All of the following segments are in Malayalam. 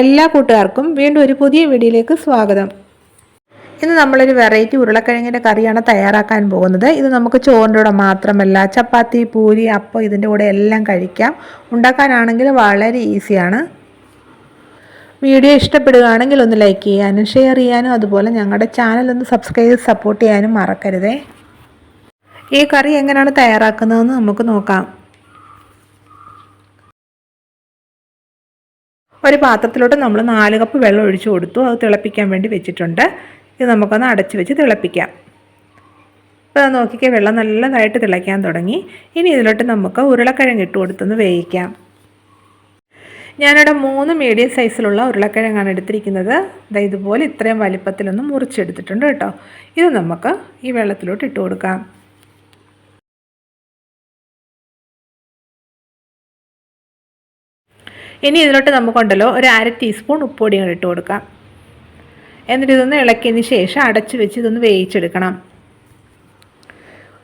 എല്ലാ കൂട്ടുകാർക്കും വീണ്ടും ഒരു പുതിയ വീഡിയോയിലേക്ക് സ്വാഗതം. ഇന്ന് നമ്മളൊരു വെറൈറ്റി ഉരുളക്കിഴങ്ങിന്റെ കറിയാണ് തയ്യാറാക്കാൻ പോകുന്നത്. ഇത് നമുക്ക് ചോറിന്റെ കൂടെ മാത്രമല്ല ചപ്പാത്തി പൂരി അപ്പം ഇതിന്റെ കൂടെ എല്ലാം കഴിക്കാം. ഉണ്ടാക്കാനാണെങ്കിൽ വളരെ ഈസിയാണ്. വീഡിയോ ഇഷ്ടപ്പെടുകയാണെങ്കിൽ ഒന്ന് ലൈക്ക് ചെയ്യാനും ഷെയർ ചെയ്യാനും അതുപോലെ ഞങ്ങളുടെ ചാനൽ ഒന്ന് സബ്സ്ക്രൈബ് സപ്പോർട്ട് ചെയ്യാനും മറക്കരുതേ. ഈ കറി എങ്ങനെയാണ് തയ്യാറാക്കുന്നതെന്ന് നമുക്ക് നോക്കാം. ഒരു പാത്രത്തിലോട്ട് നമ്മൾ നാല് കപ്പ് വെള്ളം ഒഴിച്ചു കൊടുത്തു. അത് തിളപ്പിക്കാൻ വേണ്ടി വെച്ചിട്ടുണ്ട്. ഇത് നമുക്കൊന്ന് അടച്ചു വെച്ച് തിളപ്പിക്കാം. അപ്പോൾ നോക്കിക്കേ വെള്ളം നല്ലതായിട്ട് തിളയ്ക്കാൻ തുടങ്ങി. ഇനി ഇതിലോട്ട് നമുക്ക് ഉരുളക്കിഴങ്ങ് ഇട്ട് കൊടുത്തൊന്ന് വേവിക്കാം. ഞാനിവിടെ മൂന്ന് മീഡിയം സൈസിലുള്ള ഉരുളക്കിഴങ്ങാണ് എടുത്തിരിക്കുന്നത്. അതായത് ഇതുപോലെ ഇത്രയും വലിപ്പത്തിലൊന്ന് മുറിച്ചെടുത്തിട്ടുണ്ട് കേട്ടോ. ഇത് നമുക്ക് ഈ വെള്ളത്തിലോട്ട് ഇട്ട് കൊടുക്കാം. ഇനി ഇതിലോട്ട് നമുക്കുണ്ടല്ലോ ഒരു അര ടീസ്പൂൺ ഉപ്പൊടി കൂടെ ഇട്ട് കൊടുക്കാം. എന്നിട്ട് ഇതൊന്ന് ഇളക്കിയതിന് ശേഷം അടച്ച് വെച്ച് ഇതൊന്ന് വേവിച്ചെടുക്കണം.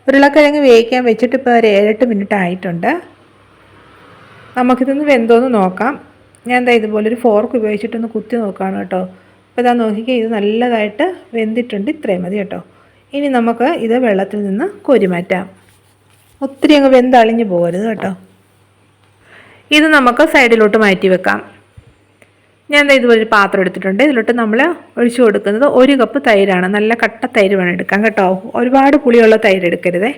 ഉരുളക്കിഴങ്ങ് വേവിക്കാൻ വെച്ചിട്ട് ഇപ്പോൾ ഒരു ഏഴെട്ട് മിനിറ്റ് ആയിട്ടുണ്ട്. നമുക്കിതൊന്ന് വെന്തോന്ന് നോക്കാം. ഞാൻ എന്താ ഇതുപോലെ ഒരു ഫോർക്ക് ഉപയോഗിച്ചിട്ടൊന്ന് കുത്തി നോക്കുകയാണ് കേട്ടോ. അപ്പോൾ ഇതാ നോക്കിക്കുക ഇത് നല്ലതായിട്ട് വെന്തിട്ടുണ്ട് ഇത്രയും മതി കേട്ടോ. ഇനി നമുക്ക് ഇത് വെള്ളത്തിൽ നിന്ന് കോരി മാറ്റാം. ഒത്തിരി അങ്ങ് വെന്തളിഞ്ഞ് പോകരുത് കേട്ടോ. ഇത് നമുക്ക് സൈഡിലോട്ട് മാറ്റി വെക്കാം. ഞാൻ എന്താ ഇതുപോലെ ഒരു പാത്രം എടുത്തിട്ടുണ്ട്. ഇതിലോട്ട് നമ്മൾ ഒഴിച്ചു കൊടുക്കുന്നത് ഒരു കപ്പ് തൈരാണ്. നല്ല കട്ട തൈര് വേണം എടുക്കാം കേട്ടോ. ഒരുപാട് പുളിയുള്ള തൈര് എടുക്കരുതേ.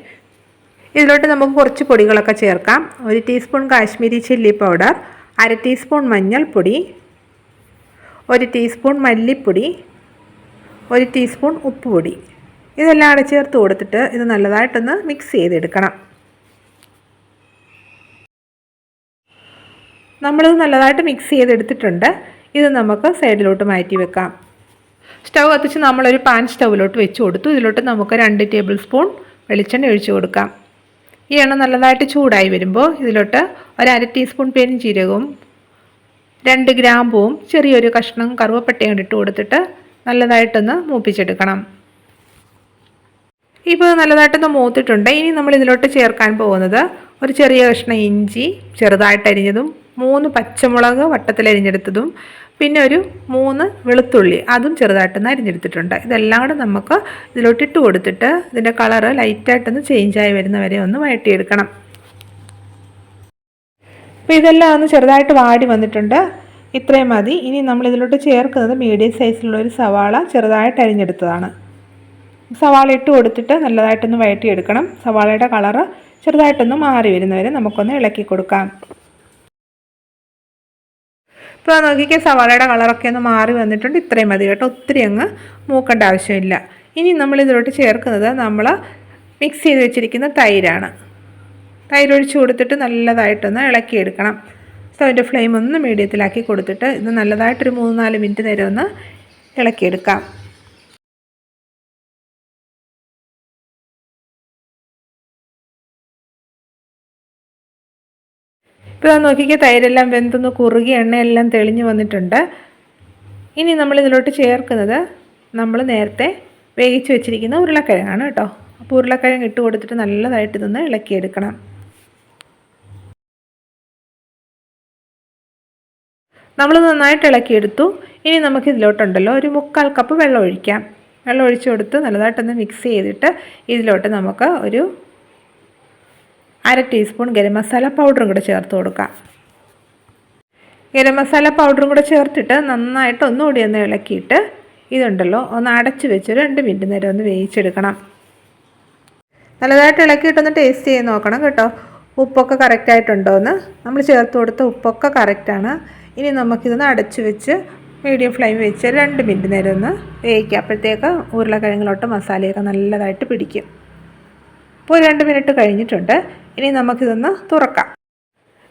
ഇതിലോട്ട് നമുക്ക് കുറച്ച് പൊടികളൊക്കെ ചേർക്കാം. ഒരു ടീസ്പൂൺ കാശ്മീരി ചില്ലി പൗഡർ അര ടീസ്പൂൺ മഞ്ഞൾപ്പൊടി ഒരു ടീസ്പൂൺ മല്ലിപ്പൊടി ഒരു ടീസ്പൂൺ ഉപ്പുപൊടി. ഇതെല്ലാം കൂടെ ചേർത്ത് കൊടുത്തിട്ട് ഇത് നല്ലതായിട്ടൊന്ന് മിക്സ് ചെയ്തെടുക്കണം. നമ്മളിത് നല്ലതായിട്ട് മിക്സ് ചെയ്തെടുത്തിട്ടുണ്ട്. ഇത് നമുക്ക് സൈഡിലോട്ട് മാറ്റി വെക്കാം. സ്റ്റൗ കത്തിച്ച് നമ്മളൊരു പാൻ സ്റ്റൗവിലോട്ട് വെച്ച് കൊടുത്തു. ഇതിലോട്ട് നമുക്ക് രണ്ട് ടേബിൾ സ്പൂൺ വെളിച്ചെണ്ണ ഒഴിച്ചു കൊടുക്കാം. ഈ എണ്ണ നല്ലതായിട്ട് ചൂടായി വരുമ്പോൾ ഇതിലോട്ട് ഒരു അര ടീസ്പൂൺ പെരിഞ്ചീരകവും രണ്ട് ഗ്രാമ്പുവും ചെറിയൊരു കഷ്ണം കറുവപ്പട്ടയും ഇട്ട് കൊടുത്തിട്ട് നല്ലതായിട്ടൊന്ന് മൂപ്പിച്ചെടുക്കണം. ഇപ്പോൾ നല്ലതായിട്ടൊന്ന് മൂത്തിട്ടുണ്ട്. ഇനി നമ്മൾ ഇതിലോട്ട് ചേർക്കാൻ പോകുന്നത് ഒരു ചെറിയ കഷ്ണം ഇഞ്ചി ചെറുതായിട്ട് അരിഞ്ഞതും മൂന്ന് പച്ചമുളക് വട്ടത്തിലരിഞ്ഞെടുത്തതും പിന്നെ ഒരു മൂന്ന് വെളുത്തുള്ളി അതും ചെറുതായിട്ടൊന്ന് അരിഞ്ഞെടുത്തിട്ടുണ്ട്. ഇതെല്ലാം കൂടെ നമുക്ക് ഇതിലോട്ട് ഇട്ട് കൊടുത്തിട്ട് ഇതിന്റെ കളറ് ലൈറ്റായിട്ടൊന്ന് ചേഞ്ചായി വരുന്നവരെ ഒന്ന് വഴട്ടിയെടുക്കണം അപ്പോൾ ഇതെല്ലാം ഒന്ന് ചെറുതായിട്ട് വാടി വന്നിട്ടുണ്ട്. ഇത്രയും മതി. ഇനി നമ്മൾ ഇതിലോട്ട് ചേർക്കുന്നത് മീഡിയം സൈസിലുള്ള ഒരു സവാള ചെറുതായിട്ട് അരിഞ്ഞെടുത്തതാണ്. സവാള ഇട്ട് കൊടുത്തിട്ട് നല്ലതായിട്ടൊന്ന് വഴറ്റിയെടുക്കണം. സവാളയുടെ കളറ് ചെറുതായിട്ടൊന്ന് മാറി വരുന്നവരെ നമുക്കൊന്ന് ഇളക്കി കൊടുക്കാം. ഇപ്പോൾ നോക്കിക്കാൻ സവാളയുടെ കളറൊക്കെ ഒന്ന് മാറി വന്നിട്ടുണ്ട്. ഇത്രയും മതി കേട്ടോ. ഒത്തിരി അങ്ങ് മൂക്കേണ്ട ആവശ്യമില്ല. ഇനി നമ്മൾ ഇതിലോട്ട് ചേർക്കുന്നത് നമ്മൾ മിക്സ് ചെയ്ത് വെച്ചിരിക്കുന്ന തൈരാണ്. തൈരൊഴിച്ച് കൊടുത്തിട്ട് നല്ലതായിട്ടൊന്ന് ഇളക്കിയെടുക്കണം. സ്റ്റൗവിന്റെ ഫ്ലെയിം ഒന്ന് മീഡിയത്തിലാക്കി കൊടുത്തിട്ട് ഇത് നല്ലതായിട്ടൊരു മൂന്ന് നാല് മിനിറ്റ് നേരം ഒന്ന് ഇളക്കിയെടുക്കാം. ഇപ്പോൾ നോക്കിക്കുക തൈരെല്ലാം വെന്തൊന്ന് കുറുകി എണ്ണയെല്ലാം തെളിഞ്ഞ് വന്നിട്ടുണ്ട്. ഇനി നമ്മൾ ഇതിലോട്ട് ചേർക്കുന്നത് നമ്മൾ നേരത്തെ വേവിച്ച് വെച്ചിരിക്കുന്ന ഉരുളക്കിഴങ്ങാണ് കേട്ടോ. അപ്പോൾ ഉരുളക്കിഴങ്ങ് ഇട്ട് കൊടുത്തിട്ട് നല്ലതായിട്ട് ഇതൊന്ന് ഇളക്കിയെടുക്കണം. നമ്മൾ നന്നായിട്ട് ഇളക്കിയെടുത്തു. ഇനി നമുക്ക് ഇതിലോട്ടുണ്ടല്ലോ ഒരു മുക്കാൽ കപ്പ് വെള്ളം ഒഴിക്കാം. വെള്ളം ഒഴിച്ചു കൊടുത്ത് നല്ലതായിട്ടൊന്ന് മിക്സ് ചെയ്തിട്ട് ഇതിലോട്ട് നമുക്ക് ഒരു അര ടീസ്പൂൺ ഗരം മസാല പൗഡറും കൂടെ ചേർത്ത് കൊടുക്കാം. ഗരം മസാല പൗഡറും കൂടെ ചേർത്തിട്ട് നന്നായിട്ട് ഒന്നുകൂടി ഒന്ന് ഇളക്കിയിട്ട് ഇതുണ്ടല്ലോ ഒന്ന് അടച്ച് വെച്ച് രണ്ട് മിനിറ്റ് നേരം ഒന്ന് വേവിച്ചെടുക്കണം. നല്ലതായിട്ട് ഇളക്കിയിട്ടൊന്ന് ടേസ്റ്റ് ചെയ്ത് നോക്കണം കേട്ടോ. ഉപ്പൊക്കെ കറക്റ്റായിട്ടുണ്ടോ എന്ന് നമ്മൾ ചേർത്ത് കൊടുത്ത ഉപ്പൊക്കെ കറക്റ്റാണ് ഇനി നമുക്കിതൊന്ന് അടച്ച് വെച്ച് മീഡിയം ഫ്ലെയിം വെച്ച് രണ്ട് മിനിറ്റ് നേരം ഒന്ന് വേവിക്കുക അപ്പോഴത്തേക്ക് ഉരുളക്കിഴങ്ങിലോട്ട് മസാലയൊക്കെ നല്ലതായിട്ട് പിടിക്കും. ഇപ്പോൾ രണ്ട് മിനിറ്റ് കഴിഞ്ഞിട്ടുണ്ട്. ഇനി നമുക്കിതൊന്ന് തുറക്കാം.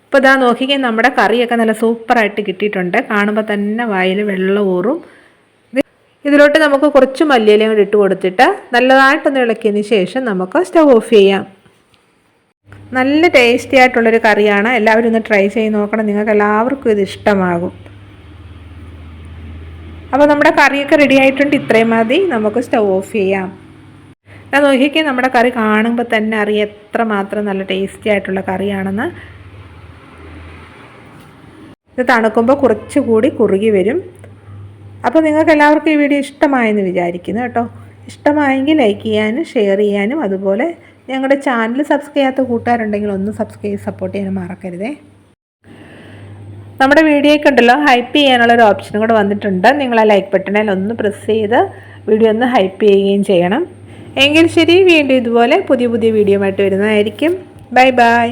ഇപ്പോൾ ഇതാ നോക്കിക്കാൻ നമ്മുടെ കറിയൊക്കെ നല്ല സൂപ്പറായിട്ട് കിട്ടിയിട്ടുണ്ട്. കാണുമ്പോൾ തന്നെ വായിൽ വെള്ളം ഊറും. ഇതിലോട്ട് നമുക്ക് കുറച്ച് മല്ലിയിലയും കൂടി ഇട്ട് കൊടുത്തിട്ട് നല്ലതായിട്ടൊന്ന് ഇളക്കിയതിന് ശേഷം നമുക്ക് സ്റ്റവ് ഓഫ് ചെയ്യാം. നല്ല ടേസ്റ്റി ആയിട്ടുള്ളൊരു കറിയാണ്. എല്ലാവരും ഒന്ന് ട്രൈ ചെയ്ത് നോക്കണം. നിങ്ങൾക്ക് എല്ലാവർക്കും ഇത് ഇഷ്ടമാകും. അപ്പോൾ നമ്മുടെ കറിയൊക്കെ റെഡി ആയിട്ടുണ്ട്. ഇത്രയും മതി. നമുക്ക് സ്റ്റവ് ഓഫ് ചെയ്യാം. ഞാൻ നോക്കിക്കേ നമ്മുടെ കറി കാണുമ്പോൾ തന്നെ അറിയാം എത്രമാത്രം നല്ല ടേസ്റ്റി ആയിട്ടുള്ള കറിയാണെന്ന്. ഇത് തണുക്കുമ്പോൾ കുറച്ചുകൂടി കുറുകി വരും. അപ്പോൾ നിങ്ങൾക്ക് എല്ലാവർക്കും ഈ വീഡിയോ ഇഷ്ടമായെന്ന് വിചാരിക്കുന്നു കേട്ടോ. ഇഷ്ടമായെങ്കിൽ ലൈക്ക് ചെയ്യാനും ഷെയർ ചെയ്യാനും അതുപോലെ ഞങ്ങളുടെ ചാനൽ സബ്സ്ക്രൈബ് ചെയ്യാത്ത കൂട്ടുകാരുണ്ടെങ്കിൽ ഒന്ന് സബ്സ്ക്രൈബ് സപ്പോർട്ട് ചെയ്യാനും മറക്കരുതേ. നമ്മുടെ വീഡിയോയ്ക്ക് ഉണ്ടല്ലോ ഹൈപ്പ് ചെയ്യാനുള്ള ഒരു ഓപ്ഷനും കൂടെ വന്നിട്ടുണ്ട്. നിങ്ങൾ ആ ലൈക്ക് ബട്ടണിൽ ഒന്ന് പ്രസ് ചെയ്ത് വീഡിയോ ഒന്ന് ഹൈപ്പ് ചെയ്യുകയും ചെയ്യണം. എങ്കിൽ ശരി വീണ്ടും ഇതുപോലെ പുതിയ പുതിയ വീഡിയോ ആയിട്ട് വരുന്നതായിരിക്കും. Bye bye.